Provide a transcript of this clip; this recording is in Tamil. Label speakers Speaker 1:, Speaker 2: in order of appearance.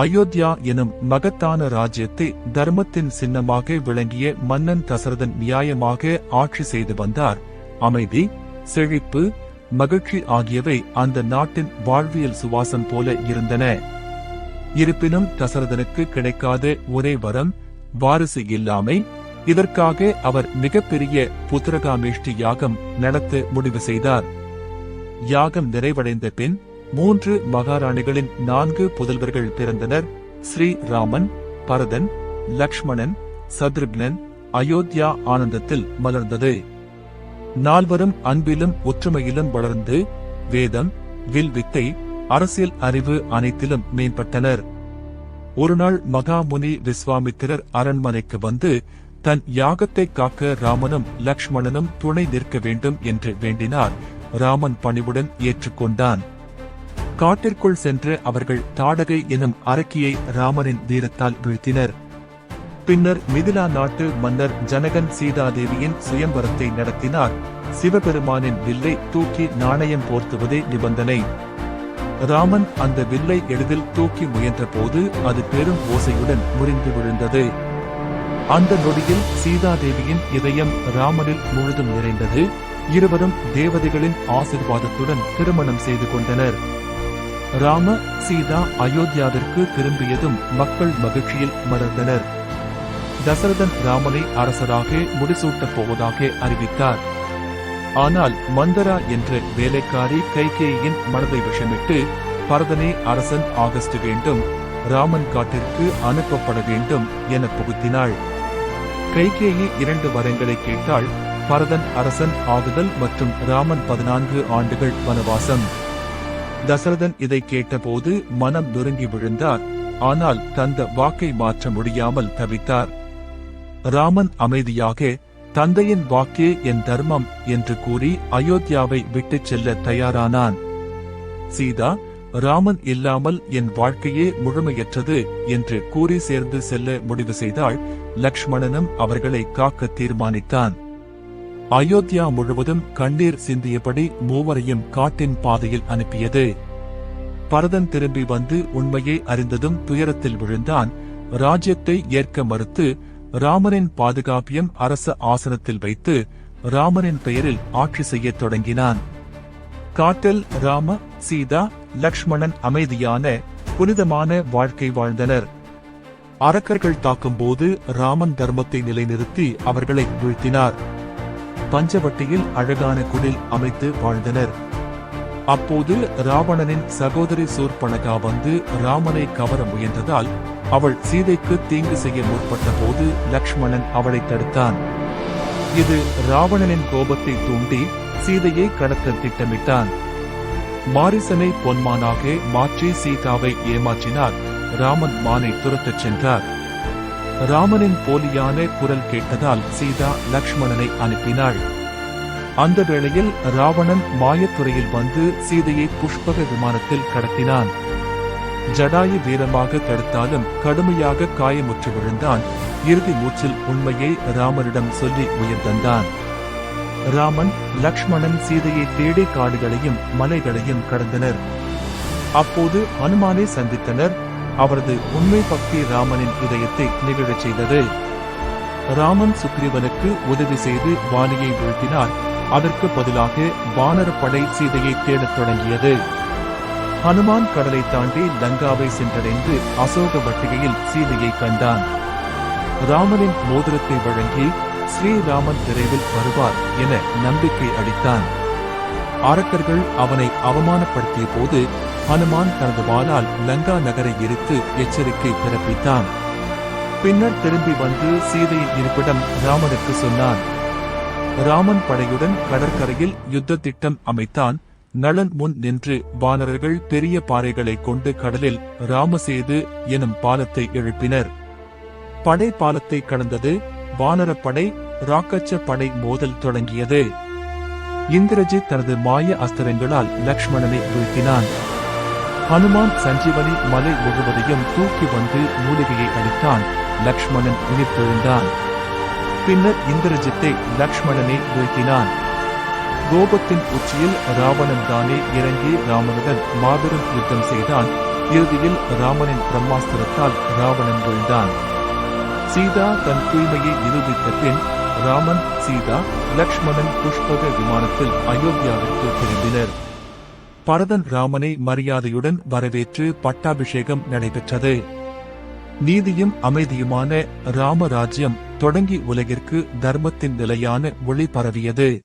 Speaker 1: அயோத்தியா எனும் மகத்தான ராஜ்யத்தை தர்மத்தின் சின்னமாக விளங்கிய மன்னன் தசரதன் நியாயமாக ஆட்சி செய்து வந்தார். அமைதி செழிப்பு மகிழ்ச்சி ஆகியவை அந்த நாட்டின் வாழ்வியல் சுவாசம் போல இருந்தன. இருப்பினும் தசரதனுக்கு கிடைக்காத ஒரே வரம் வாரிசு இல்லாமை. இதற்காக அவர் மிகப்பெரிய புத்திரகாமேஷ்டி யாகம் நடத்த முடிவு செய்தார். யாகம் நிறைவடைந்த பின் மூன்று மகாராணிகளின் நான்கு புதல்வர்கள் பிறந்தனர். ஸ்ரீராமன் பரதன் லக்ஷ்மணன் சத்ருக்னன் அயோத்தியா ஆனந்தத்தில் மலர்ந்தது. நால்வரும் அன்பிலும் ஒற்றுமையிலும் வளர்ந்து வேதம் வில் வித்தை அரசியல் அறிவு அனைத்திலும் மேம்பட்டனர். ஒருநாள் மகாமுனி விஸ்வாமித்திரர் அரண்மனைக்கு வந்து தன் யாகத்தை காக்க ராமனும் லக்ஷ்மணனும் துணை நிற்க வேண்டும் என்று வேண்டினார். ராமன் பணிவுடன் ஏற்றுக்கொண்டான். காட்டிற்குள் சென்று அவர்கள் தாடகை எனும் அரக்கியை ராமனின் தீரத்தால் வீழ்த்தினர். பின்னர் மிதிலா நாட்டு மன்னர் ஜனகன் சீதாதேவியின் சுயம்பரத்தை நடத்தினார். சிவபெருமானின் வில்லை தூக்கி நாணயம் போர்த்துவதே நிபந்தனை. ராமன் அந்த வில்லை எளிதில் தூக்கி முயன்றபோது அது பெரும் ஓசையுடன் முறிந்து விழுந்தது. அந்த நொடியில் சீதாதேவியின் இதயம் ராமனில் முழுதும் நிறைந்தது. இருவரும் தேவதைகளின் ஆசிர்வாதத்துடன் திருமணம் செய்து கொண்டனர். ராம சீதா அயோத்தியாவிற்கு திரும்பியதும் மக்கள் மகிழ்ச்சியில் மலர்ந்தனர். தசரதன் ராமனை அரசராக முடிசூட்டப் போவதாக அறிவித்தார். ஆனால் மந்தரா என்ற வேலைக்காரி கைகேயின் மனதை விஷமிட்டு பரதனே அரசன் ஆகஸ்ட் வேண்டும் ராமன் காட்டிற்கு அனுப்பப்பட வேண்டும் என புகுத்தினாள். கைகேயி இரண்டு வரங்களை கேட்டால் பரதன் அரசன் ஆகுதல் மற்றும் ராமன் பதினான்கு ஆண்டுகள் வனவாசம். தசரதன் இதை கேட்டபோது மனம் நொறுங்கி விழுந்தார். ஆனால் தந்த வாக்கை மாற்ற முடியாமல் தவித்தார். ராமன் அமைதியாக தந்தையின் வாக்கே என் தர்மம் என்று கூறி அயோத்தியாவை விட்டுச் செல்ல தயாரானான். சீதா ராமன் இல்லாமல் என் வாழ்க்கையே முழுமையற்றது என்று கூறி சேர்ந்து செல்ல முடிவு செய்தாள். லக்ஷ்மணனும் அவர்களை காக்க தீர்மானித்தான். அயோத்தியா முழுவதும் கண்ணீர் சிந்தியபடி மூவரையும் காட்டின் பாதையில் அனுப்பியது. பரதன் திரும்பி வந்து உண்மையை அறிந்ததும் துயரத்தில் விழுந்தான். ராஜ்யத்தை ஏற்க மறுத்து ராமரின் பாதுகாப்பியம் அரச ஆசனத்தில் வைத்து ராமனின் பெயரில் ஆட்சி செய்யத் தொடங்கினான். காட்டில் ராம சீதா லக்ஷ்மணன் அமைதியான புனிதமான வாழ்க்கை வாழ்ந்தனர். அரக்கர்கள் தாக்கும்போது ராமன் தர்மத்தை நிலைநிறுத்தி அவர்களை வீழ்த்தினார். பஞ்சவட்டியில் அழகான குடில் அமைத்து வாழ்ந்தனர். அப்போது ராவணனின் சகோதரி சூர்பனகா வந்து ராமனை கவர முயன்றதால் அவள் சீதைக்கு தீங்கு செய்ய முற்பட்ட போது லக்ஷ்மணன் அவளை தடுத்தான். இது ராவணனின் கோபத்தை தூண்டி சீதையை கடத்த திட்டமிட்டான். மாரிசனை பொன்மானாக மாற்றி சீதாவை ஏமாற்றினார். ராமன் மானை துரத்தச் சென்றார். ராமனின் போலியான குரல் கேட்டதால் சீதா லக்ஷ்மணனை அனுப்பினாள். அந்த வேளையில் ராவணன் மாயத்துறையில் வந்து சீதையை புஷ்பக விமானத்தில் கடத்தினான். ஜடாயு வீரமாக தடுத்தாலும் கடுமையாக காயமுற்று விழுந்தான். இறுதி மூச்சில் உண்மையை ராமனிடம் சொல்லி உயிர்தந்தான் ராமன் லக்ஷ்மணன் சீதையை தேடி காடுகளையும் மலைகளையும் கடந்தனர். அப்போது ஹனுமானை சந்தித்தனர். அவரது உண்மை பக்தி ராமனின் இதயத்தை நிகழச் செய்தது. ராமன் சுக்ரீவனுக்கு உதவி செய்து வாலியை வீழ்த்தினார். அதற்கு பதிலாக வானரப்படை சீதையை தேடத் தொடங்கியது. ஹனுமான் கடலை தாண்டி லங்காவை சென்றடைந்து அசோக வட்டிகையில் சீதையை கண்டான். ராமனின் மோதிரத்தை வழங்கி ஸ்ரீராமன் விரைவில் வருவார் என நம்பிக்கை அளித்தான். அரக்கர்கள் அவனை அவமானப்படுத்திய போது ஹனுமான் தனது வாளால் லங்கா நகரை எரித்து எச்சரிக்கை பிறப்பித்தான். பின்னர் திரும்பி வந்து சீதையின் இருப்பிடம் ராமனுக்கு சொன்னான் ராமன் படையுடன் கடற்கரையில் யுத்த திட்டம் அமைத்தான். நளன் முன் நின்று வானரர்கள் பெரிய பாறைகளை கொண்டு கடலில் ராமசேது எனும் பாலத்தை எழுப்பினர். படை பாலத்தை கடந்தது வானரப்படை ராக்கச்ச படை மோதல் தொடங்கியது. இந்திரஜித் தனது மாய அஸ்திரங்களால் லக்ஷ்மணனை வீழ்த்தினான். ஹனுமான் சஞ்சீவனி மலை முழுவதையும் தூக்கி வந்து மூலிகையை அளித்தான் லக்ஷ்மணன் உயிர்த்தெழுந்தான் பின்னர் இந்திரஜித்தை லக்ஷ்மணனை வீழ்த்தினான் கோபத்தின் உச்சியில் ராவணன் தானே இறங்கி ராமனுடன் மாபெரும் யுத்தம் செய்தான். இறுதியில் ராமனின் பிரம்மாஸ்திரத்தால் ராவணன் வீழ்ந்தான். சீதா தன் தூய்மையை நிரூபித்த பின் ராமன் சீதா லக்ஷ்மணன் புஷ்பக விமானத்தில் அயோத்தியாவிற்கு திரும்பினர் பரதன் ராமனை மரியாதையுடன் வரவேற்று பட்டாபிஷேகம் நடைபெற்றது. நீதியும் அமைதியுமான ராமராஜ்யம் தொடங்கி உலகிற்கு தர்மத்தின் நிலையான ஒளி பரவியது.